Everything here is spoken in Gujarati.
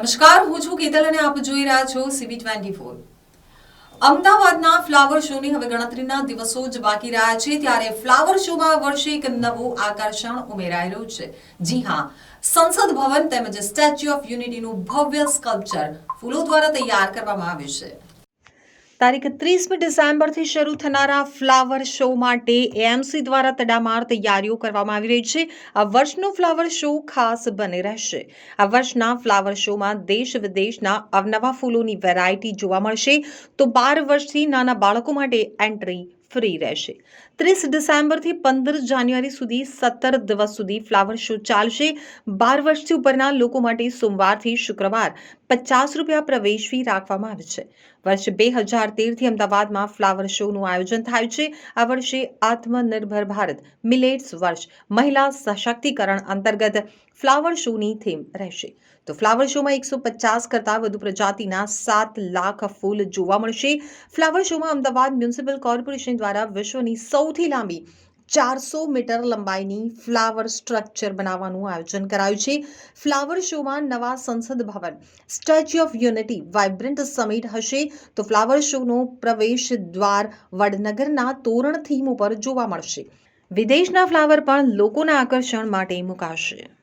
નમસ્કાર, હું છું કેતલ અને આપ જોઈ રહ્યા છો સીબી ટ્વેન્ટી ફોર અમદાવાદના ફ્લાવર શોની હવે ગણતરીના દિવસો જ બાકી રહ્યા છે, ત્યારે ફ્લાવર શોમાં વર્ષે એક નવું આકર્ષણ ઉમેરાયેલું છે. જી હા, સંસદ ભવન તેમજ સ્ટેચ્યુ ઓફ યુનિટીનું ભવ્ય સ્કલ્પચર ફૂલો દ્વારા તૈયાર કરવામાં આવ્યું છે. તારીખ ત્રીસમી ડિસેમ્બરથી શરૂ થનારા ફ્લાવર શો માટે એએમસી દ્વારા તડામાર તૈયારીઓ કરવામાં આવી રહી છે. આ વર્ષનો ફ્લાવર શો ખાસ બને રહેશે. આ વર્ષના ફ્લાવર શોમાં દેશ વિદેશના અવનવા ફૂલોની વેરાયટી જોવા મળશે. તો બાર વર્ષથી નાના બાળકો માટે એન્ટ્રી ફ્રી રહેશે. ત્રીસ ડિસેમ્બરથી પંદર જાન્યુઆરી સુધી સત્તર દિવસ સુધી ફ્લાવર શો ચાલશે. બાર વર્ષથી ઉપરના લોકો માટે સોમવારથી શુક્રવાર પચાસ રૂપિયા પ્રવેશ ફી રાખવામાં આવી છે. વર્ષ બે હજાર તેરથી અમદાવાદમાં ફ્લાવર શોનું આયોજન થાય છે. આ વર્ષે આત્મનિર્ભર ભારત મિલેટ્સ વર્ષ મહિલા સશક્તિકરણ અંતર્ગત ફ્લાવર શોની થીમ રહેશે. તો ફ્લાવર શોમાં એકસો પચાસ કરતાં વધુ પ્રજાતિના સાત લાખ ફૂલ જોવા મળશે. ફ્લાવર શોમાં અમદાવાદ મ્યુનિસિપલ કોર્પોરેશન દ્વારા વિશ્વની સૌથી લાંબી ચારસો મીટર લંબાઈની ફ્લાવર સ્ટ્રક્ચર બનાવવાનું આયોજન કરાયું છે. ફ્લાવર શોમાં નવા સંસદ ભવન, statue of unity, vibrant summit હશે. તો ફ્લાવર શોનો પ્રવેશ દ્વાર વડનગરના તોરણ થીમ ઉપર જોવા મળશે. વિદેશના ફ્લાવર પણ લોકોના આકર્ષણ માટે મુકાશે.